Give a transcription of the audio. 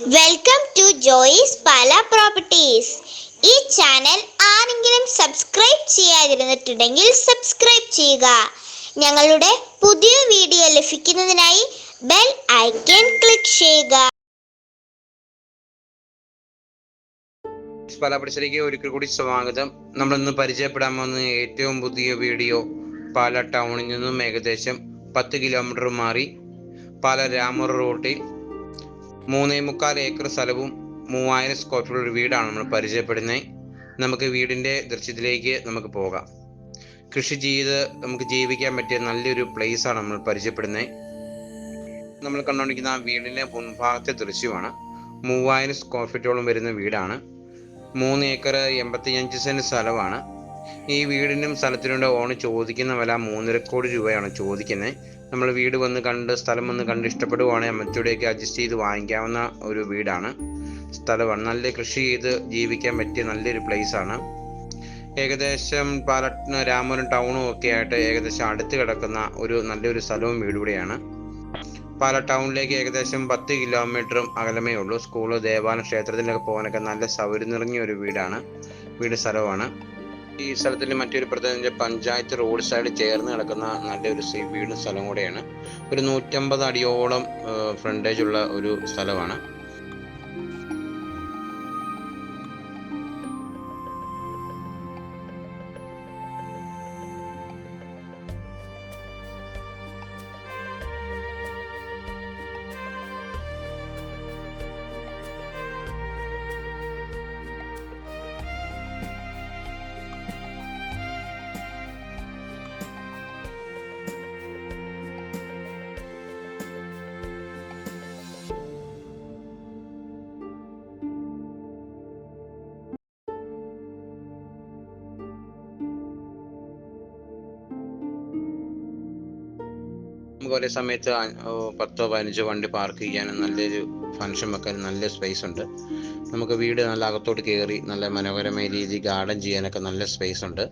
Welcome to Joyce Pala properties ഈ channel ആരെങ്കിലും subscribe ചെയ്യാതിരുന്നിട്ടുണ്ടെങ്കിൽ സബ്സ്ക്രൈബ് ചെയ്യുക. ഞങ്ങളുടെ പുതിയ വീഡിയോ ലഭിക്കുന്നതിനായി ബെൽ ഐക്കൺ ക്ലിക്ക് ചെയ്യുക. പാലാപ്പടിശ്ശേരിക്ക് ഒരിക്കൽ കൂടി സ്വാഗതം. നമ്മൾ ഇന്ന് പരിചയപ്പെടാൻ പോകുന്ന ഏറ്റവും പുതിയ വീഡിയോ പാല ടൗണിൽ നിന്നും ഏകദേശം പത്ത് കിലോമീറ്റർ മാറി. പാല രാമൂർ റൂട്ടിൽ മൂന്നേ മുക്കാൽ ഏക്കർ സ്ഥലവും മൂവായിരം സ്ക്വയർ ഫീറ്റ് ഒരു വീടാണ് നമ്മൾ പരിചയപ്പെടുന്നത് നമുക്ക് വീടിന്റെ ദൃശ്യത്തിലേക്ക് നമുക്ക് പോകാം. കൃഷി ചെയ്ത് നമുക്ക് ജീവിക്കാൻ പറ്റിയ നല്ലൊരു പ്ലേസ് ആണ് നമ്മൾ പരിചയപ്പെടുന്നത് നമ്മൾ കണ്ടുകൊണ്ടിരിക്കുന്ന ആ വീടിന്റെ മുൻഭാഗത്തെ ദൃശ്യമാണ്. മൂവായിരം സ്ക്വയർ ഫീറ്റോളം വരുന്ന വീടാണ്. മൂന്ന് ഏക്കർ എൺപത്തിയഞ്ച് സെന്റ് സ്ഥലമാണ്. ഈ വീടിനും സ്ഥലത്തിനും ഓണ് ചോദിക്കുന്ന വില മൂന്നര കോടി രൂപയാണ് ചോദിക്കുന്നത്. നമ്മൾ വീട് വന്ന് കണ്ട് സ്ഥലം വന്ന് കണ്ട് ഇഷ്ടപ്പെടുവാണെങ്കിൽ അമ്മച്ചൂടെയൊക്കെ അഡ്ജസ്റ്റ് ചെയ്ത് വാങ്ങിക്കാവുന്ന ഒരു വീടാണ്. സ്ഥലമാണ് നല്ല കൃഷി ചെയ്ത് ജീവിക്കാൻ പറ്റിയ നല്ലൊരു ആണ്. ഏകദേശം പാല രാമപുരം ടൗണും ഒക്കെ ആയിട്ട് ഏകദേശം അടുത്ത് കിടക്കുന്ന ഒരു നല്ലൊരു സ്ഥലവും വീടുകൂടെയാണ് പാല ടൗണിലേക്ക് ഏകദേശം പത്ത് കിലോമീറ്ററും അകലമേ ഉള്ളൂ. സ്കൂൾ ദേവാലയം ക്ഷേത്രത്തിലൊക്കെ പോകാനൊക്കെ നല്ല സൗകര്യം നിറഞ്ഞ ഒരു വീടാണ്. വീട് സ്ഥലമാണ് ഈ സ്ഥലത്തിന്റെ മറ്റൊരു പ്രത്യേകത പഞ്ചായത്ത് റോഡ് സൈഡ് ചേർന്ന് കിടക്കുന്ന നല്ലൊരു സി- വീടും സ്ഥലം കൂടെയാണ്. ഒരു നൂറ്റമ്പത് അടിയോളം ഫ്രണ്ടേജ് ഉള്ള ഒരു സ്ഥലമാണ്. നമുക്ക് ഒരേ സമയത്ത് പത്തോ പതിനഞ്ചോ വണ്ടി പാർക്ക് ചെയ്യാനും നല്ലൊരു ഫംഗ്ഷൻ വെക്കാനും നല്ല സ്പേസ് ഉണ്ട്. നമുക്ക് വീട് നല്ല അകത്തോട്ട് കയറി നല്ല മനോഹരമായ രീതിയിൽ ഗാർഡൻ ചെയ്യാനൊക്കെ നല്ല സ്പേസ് ഉണ്ട്.